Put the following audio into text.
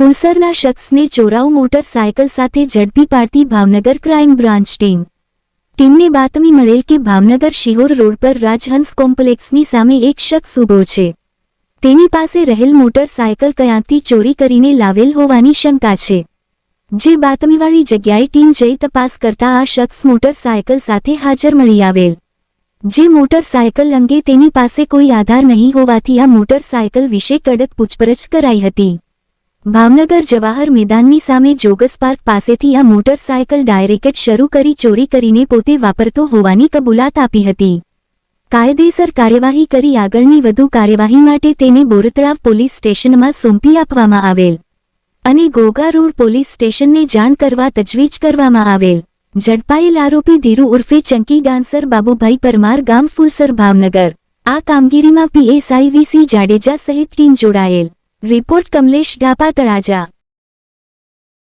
ફુલસરના શખ્સને ચોરાઉ motorcycle સાથે ઝડપી પાડતી ભાવનગર ક્રાઇમ બ્રાન્ચ ટીમ. ટીમને બાતમી મળેલ કે ભાવનગર શિહોર રોડ પર રાજહંસ કોમ્પ્લેક્સની સામે એક શખ્સ ઊભો છે. તેની પાસે રહેલ મોટરસાયકલ કયાંથી ચોરી કરીને લાવેલ હોવાની શંકા છે. જે બાતમીવાળી જગ્યાએ ટીમ જઈ તપાસ કરતા આ શખ્સ મોટરસાયકલ સાથે હાજર મળી આવેલ. જે મોટરસાયકલ અંગે તેની પાસે કોઈ આધાર નહીં હોવાથી આ મોટરસાયકલ વિશે કડક પૂછપરછ કરાઈ હતી. ભાવનગર જવાહર મેદાનની સામે જોગસ પાર્ક પાસેથી આ મોટરસાયકલ ડાયરેક્ટ શરૂ કરી ચોરી કરીને પોતે વાપરતો હોવાની કબૂલાત આપી હતી. કાયદેસર કાર્યવાહી કરી આગળની વધુ કાર્યવાહી માટે તેને બોરતળાવ પોલીસ સ્ટેશનમાં સોંપી આપવામાં આવેલ. અને ગોગા રોડ પોલીસ સ્ટેશનને જાણ કરવા તજવીજ કરવામાં આવેલ. ઝડપાયેલ આરોપી ધીરુ ઉર્ફે ચંકી ડાન્સર બાબુભાઈ પરમાર ગામ ફુલસર ભાવનગર. આ કામગીરીમાં પીએસઆઈ વીસી જાડેજા સહિત ટીમ જોડાયેલ. રિપોર્ટ કમલેશ તળાજા